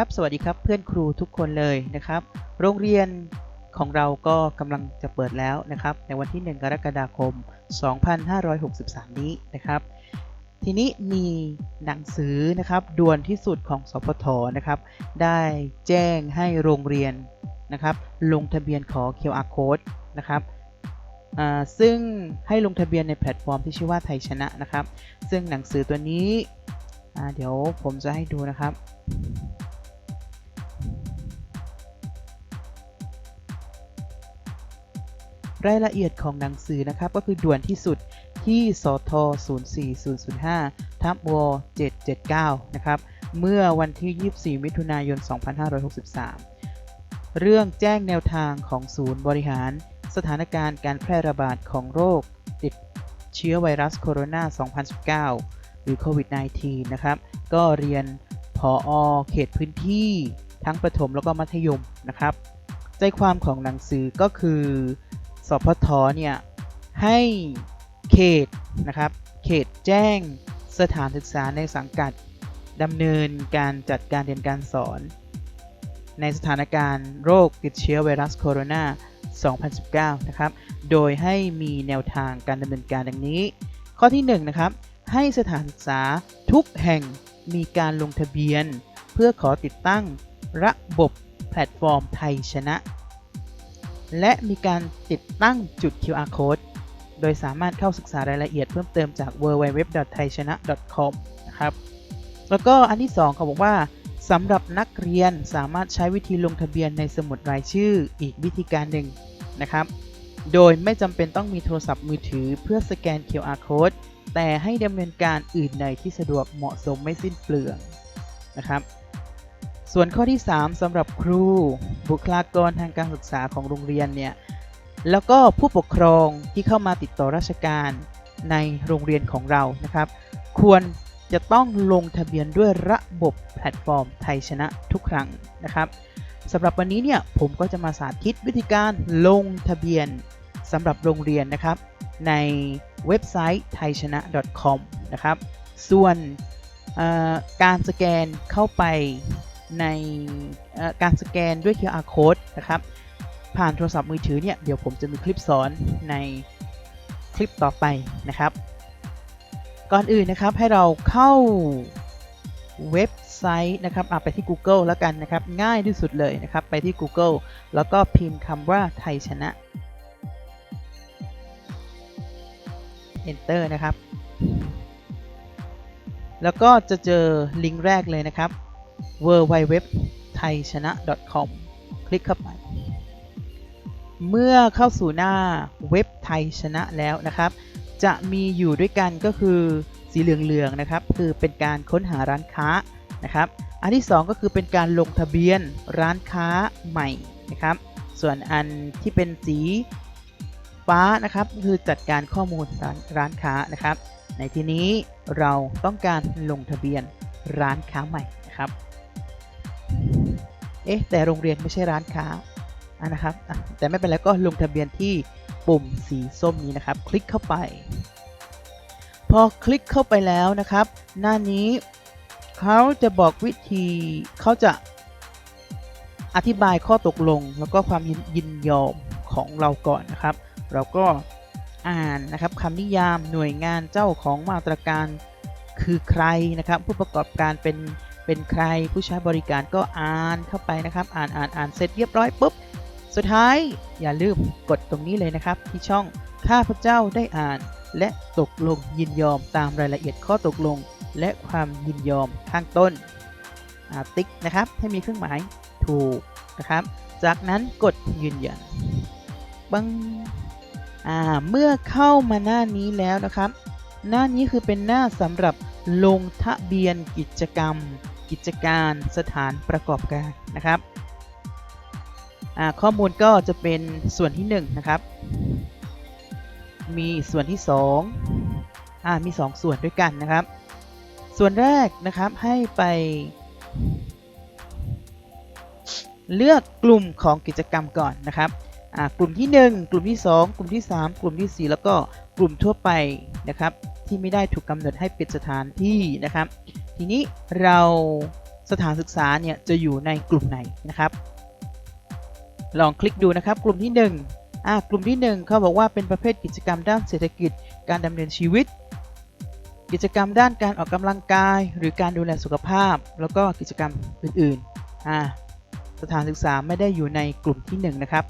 ครับสวัสดีครับเพื่อนครูทุกคนเลยนะครับ โรงเรียนของเราก็กำลังจะเปิดแล้วนะครับ ในวันที่ 1 กรกฎาคม 2563 นี้นะครับ ทีนี้มีหนังสือนะครับด่วนที่สุดของสพทนะครับ ได้แจ้งให้โรงเรียนนะครับ ลงทะเบียนขอ QR code นะครับซึ่งให้ลงทะเบียนในแพลตฟอร์มที่ชื่อว่าไทยชนะนะครับ ซึ่งหนังสือตัวนี้เดี๋ยวผมจะให้ดูนะครับ รายละเอียดของหนังสือนะครับก็คือด่วนที่สุดที่สท04005ทับว779 นะครับ เมื่อวันที่ 24 มิถุนายน 2563 เรื่องแจ้งแนวทางของศูนย์บริหาร สถานการณ์การแพร่ระบาดของโรค ติดเชื้อไวรัสโคโรนา 2019 หรือโควิด -19 นะครับ ก็เรียนผออเขตพื้นที่ทั้งประถมแล้วก็มัธยมนะครับ ใจความของหนังสือก็คือ สพทเนี่ยให้เขตนะครับเขตแจ้งสถานศึกษาในสังกัดดำเนินการจัดการเรียนการสอน ในสถานการณ์โรคติดเชื้อไวรัสโคโรนา 2019 นะครับ โดยให้มีแนวทางการดำเนินการดังนี้ ข้อที่1นะครับ ให้สถานศึกษาทุกแห่งมีการลงทะเบียน เพื่อขอติดตั้งระบบแพลตฟอร์มไทยชนะ และมีการติดตั้งจุด QR code โดยสามารถเข้าศึกษารายละเอียดเพิ่มเติมจาก www.thaichana.com นะครับ แล้วก็อันที่ 2 เขาบอกว่าสำหรับนักเรียนสามารถใช้วิธีลงทะเบียนในสมุดรายชื่ออีกวิธีการหนึ่งนะครับ โดยไม่จำเป็นต้องมีโทรศัพท์มือถือเพื่อสแกน QR code แต่ให้ดำเนินการอื่นใดที่สะดวกเหมาะสมไม่สิ้นเปลืองนะครับ ส่วนข้อที่ 3สำหรับครู บุคลากรทางการศึกษาของโรงเรียนเนี่ยแล้วก็ผู้ปกครองที่เข้ามาติดต่อราชการในโรงเรียนของเรานะครับ ควรจะต้องลงทะเบียนด้วยระบบแพลตฟอร์มไทยชนะทุกครั้งนะครับสำหรับวันนี้เนี่ยผมก็จะมาสาธิตวิธีการลงทะเบียนสำหรับโรงเรียนนะครับ ในเว็บไซต์ thaishana.com นะครับ ส่วนการสแกนเข้าไป ในการสแกนด้วย QR code นะครับผ่านโทรศัพท์มือถือเนี่ยเดี๋ยวผมจะมีคลิปสอนในคลิปต่อไปนะครับ ก่อนอื่นนะครับให้เราเข้าเว็บไซต์นะครับอะไปที่ Google แล้วกันนะครับ ง่ายที่สุดเลยนะครับ ไปที่ Google แล้วก็พิมพ์คำว่าไทยชนะ Enter นะครับ แล้วก็จะเจอลิงก์แรกเลยนะครับ w w w t h a i c h a n a com คลิกเข้าไป เมื่อเข้าสู่หน้าเว็บไทยชนะแล้วนะครับ จะมีอยู่ด้วยกันก็คือสีเหลืองๆนะครับ คือเป็นการค้นหาร้านค้านะครับ อันที่ 2 ก็คือเป็นการลงทะเบียนร้านค้าใหม่นะครับ ส่วนอันที่เป็นสีฟ้านะครับคือจัดการข้อมูลร้านร้านค้านะครับ ในที่นี้เราต้องการลงทะเบียนร้านค้าใหม่นะครับ เอ๊ะแต่โรงเรียนไม่ใช่ร้านค้าอะนะครับแต่ไม่เป็นไรก็ลงทะเบียนที่ปุ่มสีส้มนี้นะครับ คลิกเข้าไป พอคลิกเข้าไปแล้วนะครับ หน้านี้เขาจะบอกวิธีเขาจะอธิบายข้อตกลงแล้วก็ความยินยินยอมของเราก่อนนะครับ เราก็อ่านนะครับคำนิยามหน่วยงานเจ้าของมาตรการคือใครนะครับ ผู้ประกอบการเป็น เป็นใครผู้ใช้บริการก็อ่านเข้าไปนะครับ อ่านอ่านอ่านเสร็จเรียบร้อยปุ๊บ สุดท้ายอย่าลืมกดตรงนี้เลยนะครับ ที่ช่องข้าพเจ้าได้อ่าน และตกลงยินยอมตามรายละเอียดข้อตกลง และความยินยอมข้างต้นติ๊กนะครับให้มีเครื่องหมายถูกนะครับ จากนั้นกดยืนยันบังเมื่อเข้ามาหน้านี้แล้วนะครับ หน้านี้คือเป็นหน้าสำหรับลงทะเบียนกิจกรรม กิจการสถานประกอบการนะครับข้อมูลก็จะเป็นส่วนที่1นงนะครับ มีส่วนที่2อ่ามี2ส่วนด้วยกันนะครับ ส่วนแรกนะครับให้ไป เลือกกลุ่มของกิจกรรมก่อนนะครับอ่ากลุ่มที่ 1 กลุ่มที่ 2 กลุ่มที่ 3 กลุ่มทีสี่ 4 แล้วก็กลุ่มทั่วไปนะครับ ที่ไม่ได้ถูกกำหนดให้เปิดสถานที่นะครับ ทีนี้เราสถานศึกษาเนี่ยจะอยู่ในกลุ่มไหนนะครับ ลองคลิกดูนะครับ กลุ่มที่1อ่ากลุ่มที่ 1เขาบอกว่าเป็นประเภทกิจกรรมด้านเศรษฐกิจ การดำเนินชีวิต กิจกรรมด้านการออกกำลังกาย หรือการดูแลสุขภาพ แล้วก็กิจกรรมอื่นๆอ่าสถานศึกษาไม่ได้อยู่ในกลุ่มที่ 1 นะครับ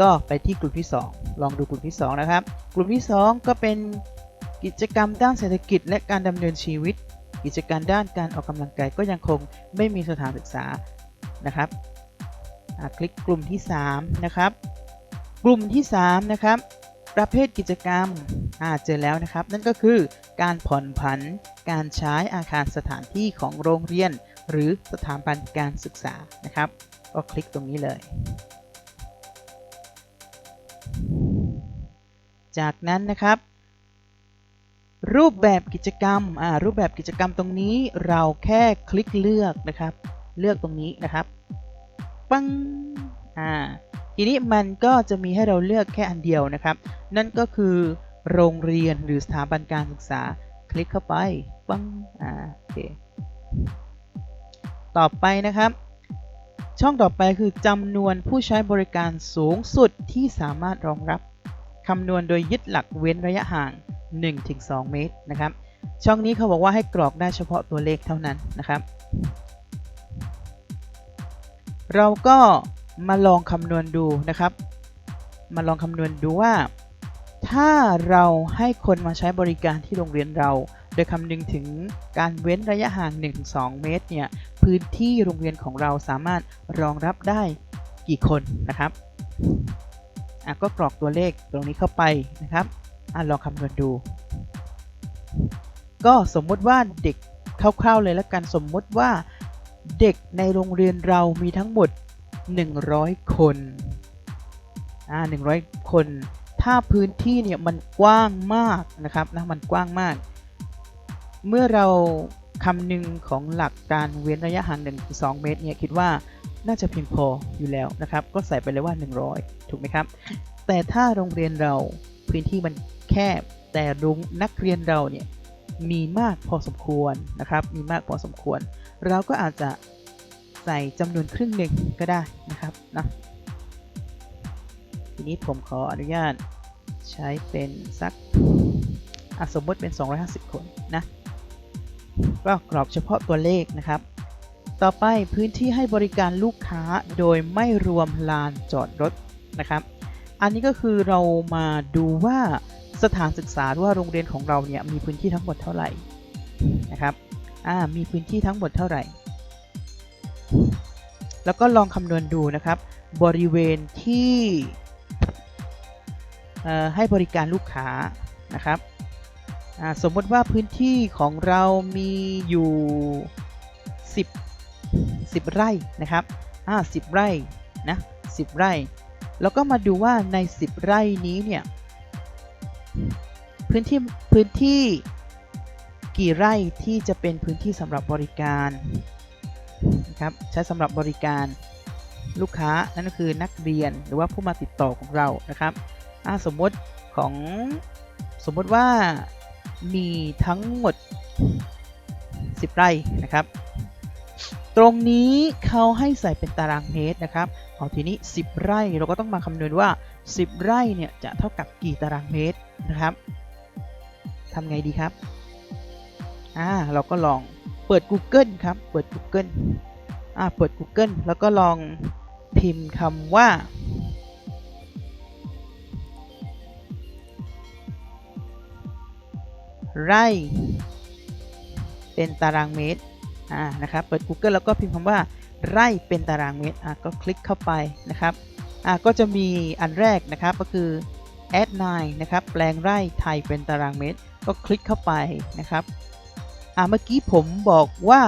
ก็ไปที่กลุ่มที่ 2 ลองดูกลุ่มที่ 2 นะครับ กลุ่มที่ 2 ก็เป็นกิจกรรมด้านเศรษฐกิจและการดำเนินชีวิต กิจการด้านการออกกำลังกายก็ยังคงไม่มีสถานศึกษานะครับอ่าคลิกกลุ่มที่3นะครับกลุ่มที่3นะครับประเภทกิจกรรมอ่าเจอแล้วนะครับ นั่นก็คือการผ่อนผันการใช้อาคารสถานที่ของโรงเรียน หรือสถาบันการศึกษานะครับ ก็คลิกตรงนี้เลย จากนั้นนะครับ รูปแบบกิจกรรมอ่ารูปแบบกิจกรรมตรงนี้เราแค่คลิกเลือกนะครับ เลือกตรงนี้นะครับปังอ่าทีนี้มันก็จะมีให้เราเลือกแค่อันเดียวนะครับ นั่นก็คือโรงเรียนหรือสถาบันการศึกษาคลิกเข้าไปปังอ่าโอเคต่อไปนะครับ ช่องต่อไปคือจำนวนผู้ใช้บริการสูงสุดที่สามารถรองรับคำนวณโดยยึดหลักเว้นระยะห่าง 1-2 เมตรนะครับ ช่องนี้เขาบอกว่าให้กรอกได้เฉพาะตัวเลขเท่านั้นนะครับ เราก็มาลองคำนวณดูนะครับ มาลองคำนวณดูว่า ถ้าเราให้คนมาใช้บริการที่โรงเรียนเรา โดยคำนึงถึงการเว้นระยะห่าง 1-2 เมตรเนี่ย พื้นที่โรงเรียนของเราสามารถรองรับได้กี่คนนะครับอะก็กรอกตัวเลขตรงนี้เข้าไปนะครับ อะลองคำนวณดู ก็สมมติว่าเด็กคร่าวๆเลยล้วกันสมมติว่าเด็กในโรงเรียนเรามีทั้งหมด 100 คน อ่า 100 คน ถ้าพื้นที่เนี่ยมันกว้างมากนะครับนะ มันกว้างมาก เมื่อเราคำนึงของหลักการเว้นระยะห่าง1-2 เมตรเนี่ยคิดว่าน่าจะเพียงพออยู่แล้วนะครับ ก็ใส่ไปเลยว่า 100 ถูกไหมครับ แต่ถ้าโรงเรียนเราพื้นที่มัน แคบ แต่โรงนักเรียนเราเนี่ยมีมากพอสมควรนะครับ มีมากพอสมควร เราก็อาจจะใส่จำนวนครึ่งหนึ่งก็ได้นะครับนะทีนี้ผมขออนุญาตใช้เป็นสักอสมมติเป็น 250 คนนะก็กรอกเฉพาะตัวเลขนะครับ ต่อไปพื้นที่ให้บริการลูกค้าโดยไม่รวมลานจอดรถนะครับ อันนี้ก็คือเรามาดูว่า สถานศึกษาว่าโรงเรียนของเราเนี่ยมีพื้นที่ทั้งหมดเท่าไหร่นะครับอ่ามีพื้นที่ทั้งหมดเท่าไหร่ แล้วก็ลองคำนวณดูนะครับ บริเวณที่เอ่อให้บริการลูกค้านะครับอ่าสมมติว่าพื้นที่ของเรามีอยู่ 10 10 ไร่นะครับอ่า10 ไร่นะ10 ไร่ แล้วก็มาดูว่าใน 10 ไร่นี้เนี่ย พื้นที่พื้นที่กี่ไร่ที่จะเป็นพื้นที่สำหรับบริการนะครับใช้สำหรับบริการลูกค้านั่นก็คือนักเรียนหรือว่าผู้มาติดต่อของเรานะครับสมมติของสมมติว่ามีทั้งหมด 10 ไร่นะครับ ตรงนี้เขาให้ใส่เป็นตารางเมตรนะครับเอาทีนี้ 10 ไร่เราก็ต้องมาคำนวณว่า 10 ไร่เนี่ยจะเท่ากับกี่ตารางเมตรนะครับ ทำไงดีครับ อ่า เราก็ลองเปิด Google ครับ เปิด Google อ่า เปิด Google แล้วก็ลองพิมพ์คำว่า ไร่ เป็นตารางเมตร อ่า นะครับ เปิด Google แล้วก็พิมพ์คำว่า ไร่เป็นตารางเมตร อะก็คลิกเข้าไปนะครับ อะก็จะมีอันแรกนะครับ ก็คือ add 9นะครับ แปลงไร่ไทยเป็นตารางเมตร ก็คลิกเข้าไปนะครับอะเมื่อกี้ผมบอกว่า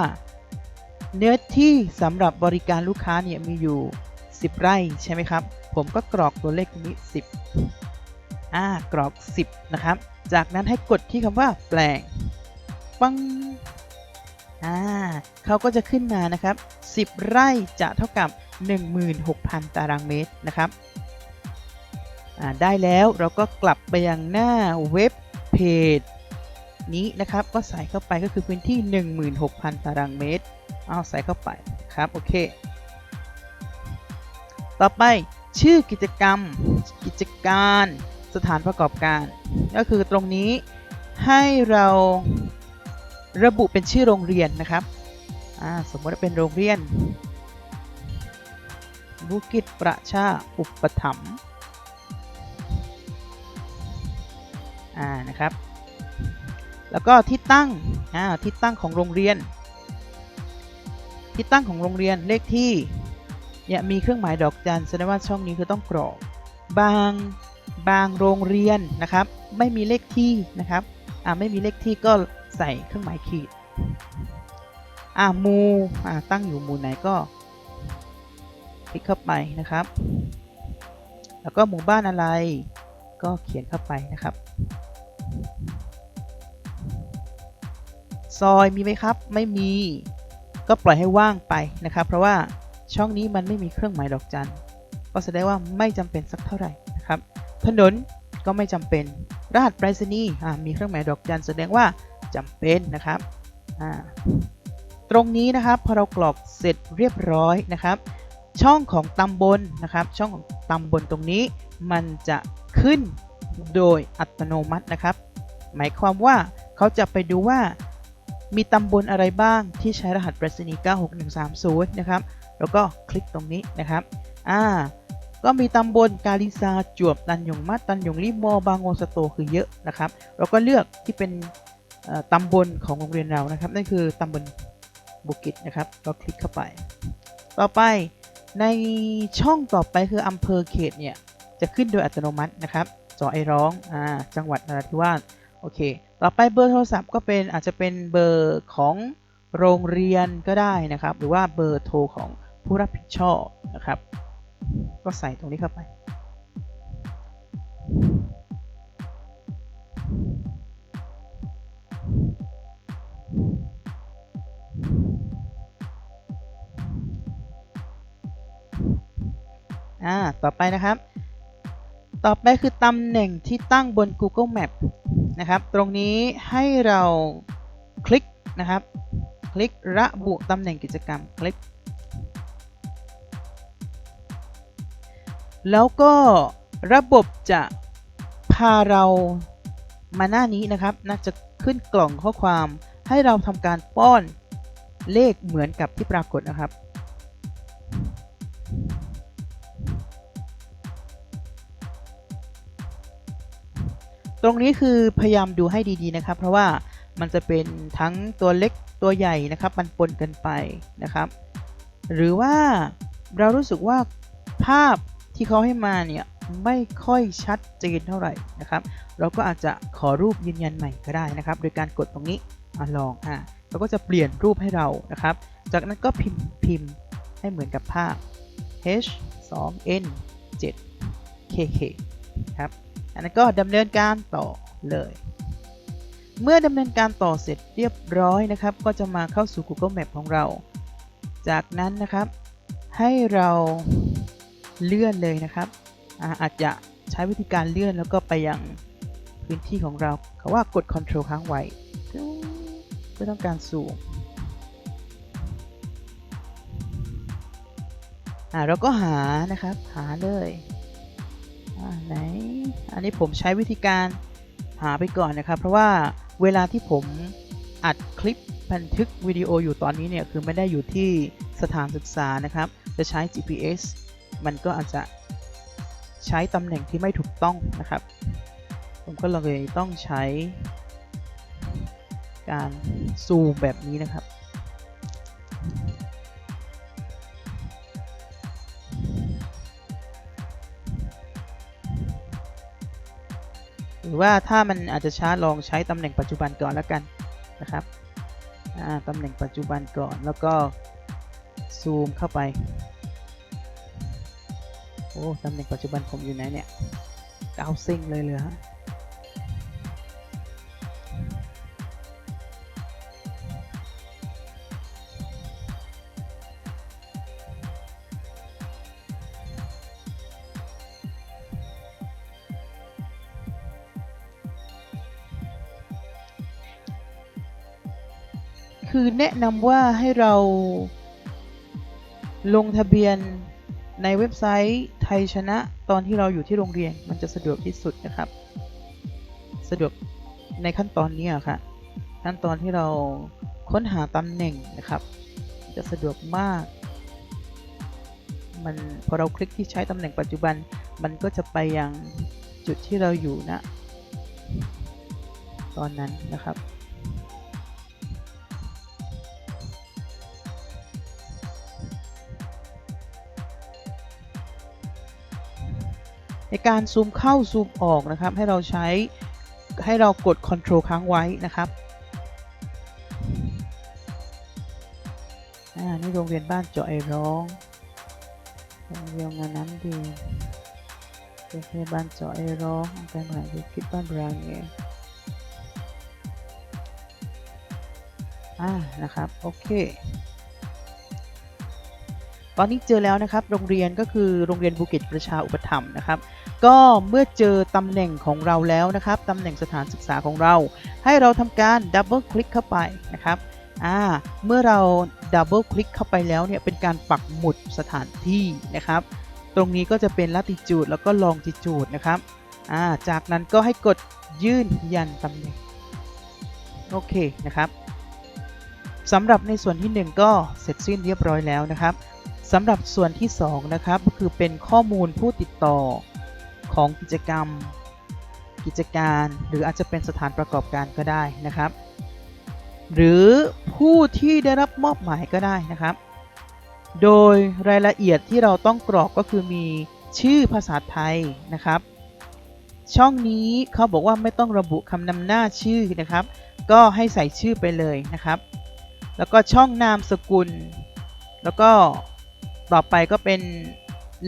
เนื้อที่สำหรับบริการลูกค้าเนี่ยมีอยู่ 10 ไร่ใช่ไหมครับ ผมก็กรอกตัวเลขตรงนี้ 10อ่ากรอก 10 นะครับ จากนั้นให้กดที่คำว่าแปลงปังอ่าเขาก็จะขึ้นมานะครับ 10 ไร่จะเท่ากับ 16,000 ตารางเมตรนะครับอ่าได้แล้วเราก็กลับไปยังหน้าเว็บ เพจนี้นะครับก็ใส่เข้าไปก็คือพื้นที่ 16,000 ตารางเมตร เอาใส่เข้าไปครับโอเค ต่อไปชื่อกิจกรรม กิจการสถานประกอบการ ก็คือตรงนี้ให้เราระบุเป็นชื่อโรงเรียนนะครับสมมติว่าเป็นโรงเรียน บุกิจประชาอุปถัมภ์ อ่านะครับ แล้วก็ที่ตั้งอ่าที่ตั้งของโรงเรียน ที่ตั้งของโรงเรียนเลขที่เนี่ยมีเครื่องหมายดอกจันแสดงว่าช่องนี้คือต้องกรอกบางบางโรงเรียนนะครับ ไม่มีเลขที่นะครับอ่าไม่มีเลขที่ก็ใส่เครื่องหมายขีดอ่าหมูอ่าตั้งอยู่หมู่ไหนก็คลิกเข้าไปนะครับ แล้วก็หมู่บ้านอะไรก็เขียนเข้าไปนะครับ ซอยมีไหมครับ ไม่มี ก็ปล่อยให้ว่างไปนะครับ เพราะว่าช่องนี้มันไม่มีเครื่องหมายดอกจันก็แสดงว่าไม่จำเป็นสักเท่าไหร่นะครับ ถนนก็ไม่จำเป็น รหัสไปรษณีย์มีเครื่องหมายดอกจันแสดงว่าจำเป็นนะครับ ตรงนี้นะครับพอเรากรอกเสร็จเรียบร้อยนะครับ ช่องของตำบลนะครับ ช่องของตำบลตรงนี้ มันจะขึ้นโดยอัตโนมัตินะครับ หมายความว่าเขาจะไปดูว่า มีตำบลอะไรบ้างที่ใช้รหัสไปรษณีย์ 96130 นะครับ แล้วก็คลิกตรงนี้นะครับ อ่า ก็มีตำบลกาลิซา จวบ ตันยงมัดตันยงลิมอบางโงสโต คือเยอะนะครับ เราก็เลือกที่เป็นตำบลของโรงเรียนเรานะครับ นั่นคือตำบลบุกิจนะครับก็คลิกเข้าไป ต่อไปในช่องต่อไปคืออำเภอเขตเนี่ยจะขึ้นโดยอัตโนมัตินะครับจอไอร้อง อ่า จังหวัดนราธิวาส โอเค ต่อไปเบอร์โทรศัพท์ก็เป็นอาจจะเป็นเบอร์ของโรงเรียนก็ได้นะครับ หรือว่าเบอร์โทรของผู้รับผิดชอบนะครับ ก็ใส่ตรงนี้เข้าไปอ่าต่อไปนะครับ ต่อไปคือตำแหน่งที่ตั้งบน Google Map นะครับ ตรงนี้ให้เราคลิกนะครับ คลิกระบุตำแหน่งกิจกรรมคลิกแล้วก็ระบบจะพาเรามาหน้านี้นะครับ น่าจะขึ้นกล่องข้อความให้เราทำการป้อนเลขเหมือนกับที่ปรากฏนะครับ ตรงนี้คือพยายามดูให้ดีๆนะครับ เพราะว่ามันจะเป็นทั้งตัวเล็กตัวใหญ่นะครับมันปนกันไปนะครับ หรือว่าเรารู้สึกว่าภาพที่เขาให้มาเนี่ยไม่ค่อยชัดเจนเท่าไหร่นะครับ เราก็อาจจะขอรูปยืนยันใหม่ก็ได้นะครับ โดยการกดตรงนี้อลองอะเราก็จะเปลี่ยนรูปให้เรานะครับ จากนั้นก็พิมพ์พิมพ์ให้เหมือนกับภาพ h 2 n 7 kk ครับ อันนั้นก็ดำเนินการต่อเลย เมื่อดำเนินการต่อเสร็จเรียบร้อยนะครับ ก็จะมาเข้าสู่ Google Map ของเรา จากนั้นนะครับ ให้เราเลื่อนเลยนะครับอาอาจจะใช้วิธีการเลื่อนแล้วก็ไปยังพื้นที่ของเราเขาว่ากด Ctrl ค้างไว้เพื่อต้องการซูมอ่าเราก็หานะครับ หาเลย ไหนอันนี้ผมใช้วิธีการหาไปก่อนนะครับ เพราะว่าเวลาที่ผมอัดคลิปบันทึกวิดีโออยู่ตอนนี้เนี่ยคือไม่ได้อยู่ที่สถานศึกษานะครับ จะใช้ GPS มันก็อาจจะใช้ตำแหน่งที่ไม่ถูกต้องนะครับ ผมก็เลยต้องใช้การซูมแบบนี้นะครับ ว่าถ้ามันอาจจะช้าลองใช้ตำแหน่งปัจจุบันก่อนแล้วกันนะครับตำแหน่งปัจจุบันก่อนแล้วก็ซูมเข้าไปโอ้ตำแหน่งปัจจุบันผมอยู่ไหนเนี่ยเกาซิงเลยเลยฮะ คือแนะนำว่าให้เราลงทะเบียนในเว็บไซต์ไทยชนะตอนที่เราอยู่ที่โรงเรียนมันจะสะดวกที่สุดนะครับ สะดวกในขั้นตอนนี้ค่ะ ขั้นตอนที่เราค้นหาตำแหน่งนะครับ จะสะดวกมาก มันพอเราคลิกที่ใช้ตำแหน่งปัจจุบัน มันก็จะไปยังจุดที่เราอยู่นะ ตอนนั้นนะครับ ในการซูมเข้าซูมออกนะครับให้เราใช้ให้เรากด Ctrl ค้างไว้นะครับอ่านี่โรงเรียนบ้านเจาะไอร้องโรงเรียนงานน้ำดีโรงเรียนบ้านเจาะไอร้ององค์การบริหารธุรกิจบ้านบรางเงอ่านะครับ โอเค ตอนนี้เจอแล้วนะครับ โรงเรียนก็คือโรงเรียนภูเก็ตประชาอุปถัมภ์นะครับ ก็เมื่อเจอตำแหน่งของเราแล้วนะครับตำแหน่งสถานศึกษาของเรา ให้เราทำการดับเบิลคลิกเข้าไปนะครับอ่าเมื่อเราดับเบิลคลิกเข้าไปแล้วเนี่ยเป็นการปักหมุดสถานที่นะครับ ตรงนี้ก็จะเป็นลัติจูดแล้วก็ลองจิจูดนะครับอ่าจากนั้นก็ให้กดยื่นยันตำแหน่งโอเคนะครับสำหรับในส่วนที่ 1 ก็เสร็จสิ้นเรียบร้อยแล้วนะครับ สำหรับส่วนที่ 2 นะครับก็คือเป็นข้อมูลผู้ติดต่อของกิจกรรม กิจการหรืออาจจะเป็นสถานประกอบการก็ได้นะครับ หรือผู้ที่ได้รับมอบหมายก็ได้นะครับ โดยรายละเอียดที่เราต้องกรอกก็คือมีชื่อภาษาไทยนะครับ ช่องนี้เขาบอกว่าไม่ต้องระบุคำนำหน้าชื่อนะครับ ก็ให้ใส่ชื่อไปเลยนะครับ แล้วก็ช่องนามสกุล แล้วก็ ต่อไปก็เป็น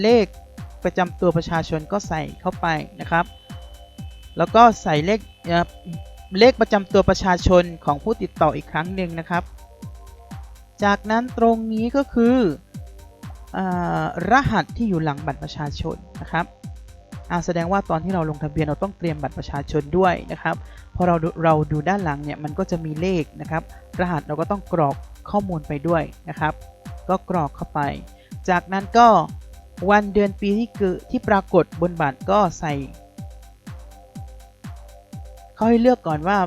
เลขประจำตัวประชาชนก็ใส่เข้าไปนะครับ แล้วก็ใส่เลขเลขประจำตัวประชาชนของผู้ติดต่ออีกครั้งหนึ่งนะครับ จากนั้นตรงนี้ก็คืออรหัสที่อยู่หลังบัตรประชาชนนะครับแสดงว่าตอนที่เราลงทะเบียนเราต้องเตรียมบัตรประชาชนด้วยนะครับพอเราเราดูด้านหลังเนี่ยมันก็จะมีเลขนะครับ รหัสเราก็ต้องกรอกข้อมูลไปด้วยนะครับ ก็กรอกเข้าไป จากนั้นก็วันเดือนปีที่เกิดที่ปรากฏบนบัตรก็ใส่เขาให้เลือกก่อนว่า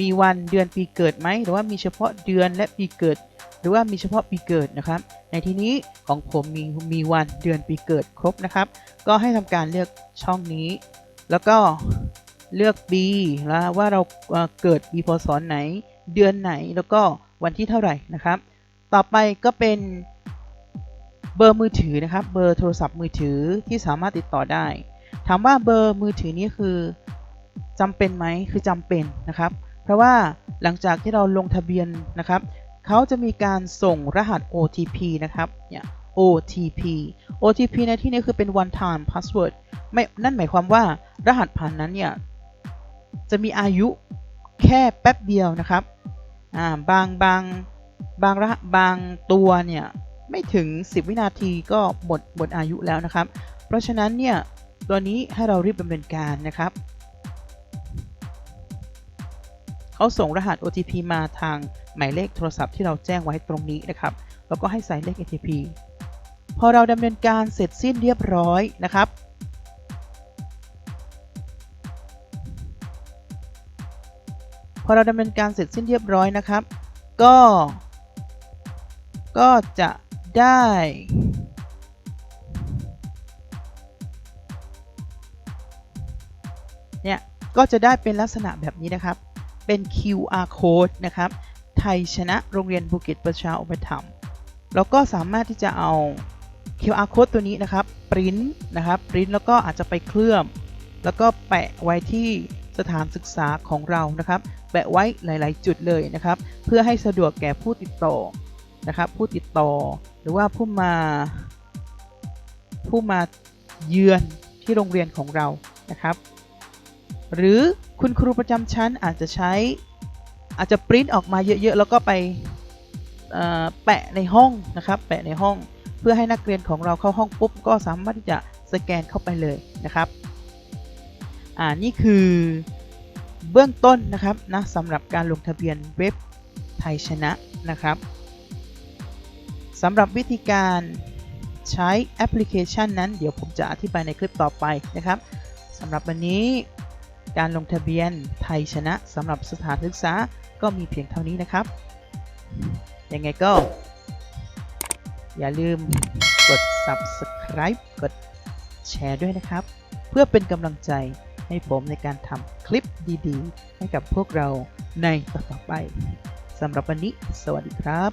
มีวันเดือนปีเกิดไหมหรือว่ามีเฉพาะเดือนและปีเกิด หรือว่ามีเฉพาะปีเกิดนะครับ ในที่นี้ของผมมีมีวันเดือนปีเกิดครบนะครับ ก็ให้ทำการเลือกช่องนี้ แล้วก็เลือกปีแล้วว่าเราเอ่อเกิดปีพศไหน เดือนไหนแล้วก็วันที่เท่าไหร่นะครับ ต่อไปก็เป็น เบอร์มือถือนะครับ เบอร์โทรศัพท์มือถือที่สามารถติดต่อได้ ถามว่าเบอร์มือถือนี้คือจำเป็นไหมคือจำเป็นนะครับ เพราะว่าหลังจากที่เราลงทะเบียนนะครับเขาจะมีการส่งรหัส OTP นะครับเนี่ย OTP OTP ในที่นี้คือเป็น one time password ไม่นั่นหมายความว่ารหัสผ่านนั้นเนี่ยจะมีอายุแค่แป๊บเดียวนะครับ อ่า บางบางบางรหัสบางตัวเนี่ย ไม่ถึง 10 วินาทีก็หมดหมดอายุแล้วนะครับ เพราะฉะนั้นเนี่ยตัวนี้ให้เรารีบดำเนินการนะครับเขาส่งรหัส OTP มาทางหมายเลขโทรศัพท์ที่เราแจ้งไว้ตรงนี้นะครับ แล้วก็ให้ใส่เลข OTP พอเราดำเนินการเสร็จสิ้นเรียบร้อยนะครับ พอเราดำเนินการเสร็จสิ้นเรียบร้อยนะครับ ก็ ก็จะ ได้ เนี่ย ก็จะได้เป็นลักษณะแบบนี้นะครับ เป็น QR code นะครับ ไทยชนะโรงเรียนภูเก็ตประชาอุปถัมภ์แล้วก็สามารถที่จะเอา QR code ตัวนี้นะครับปริ้นนะครับปริ้นแล้วก็อาจจะไปเคลือบแล้วก็แปะไว้ที่สถานศึกษาของเรานะครับ แปะไว้หลาย ๆ จุดเลยนะครับ เพื่อให้สะดวกแก่ผู้ติดต่อนะครับ ผู้ติดต่อ รือว่าผู้มาผู้มาเยือนที่โรงเรียนของเรานะครับ หรือคุณครูประจำชั้นอาจจะใช้อาจจะปริ้นออกมาเยอะๆแล้วก็ไปแปะในห้องนะครับแปะในห้องเพื่อให้นักเรียนของเราเข้าห้องปุ๊บก็สามารถที่จะสแกนเข้าไปเลยนะครับอ่านี่คือเบื้องต้นนะครับนะสำหรับการลงทะเบียนเว็บไทยชนะนะครับ สำหรับวิธีการใช้แอปพลิเคชันนั้น เดี๋ยวผมจะอธิบายในคลิปต่อไปนะครับสำหรับวันนี้การลงทะเบียนไทยชนะสำหรับสถานศึกษาก็มีเพียงเท่านี้นะครับ ยังไงก็ อย่าลืมกด subscribe กดแชร์ด้วยนะครับ เพื่อเป็นกำลังใจให้ผมในการทำคลิปดีๆ ให้กับพวกเราในต่อๆไปสำหรับวันนี้ สวัสดีครับ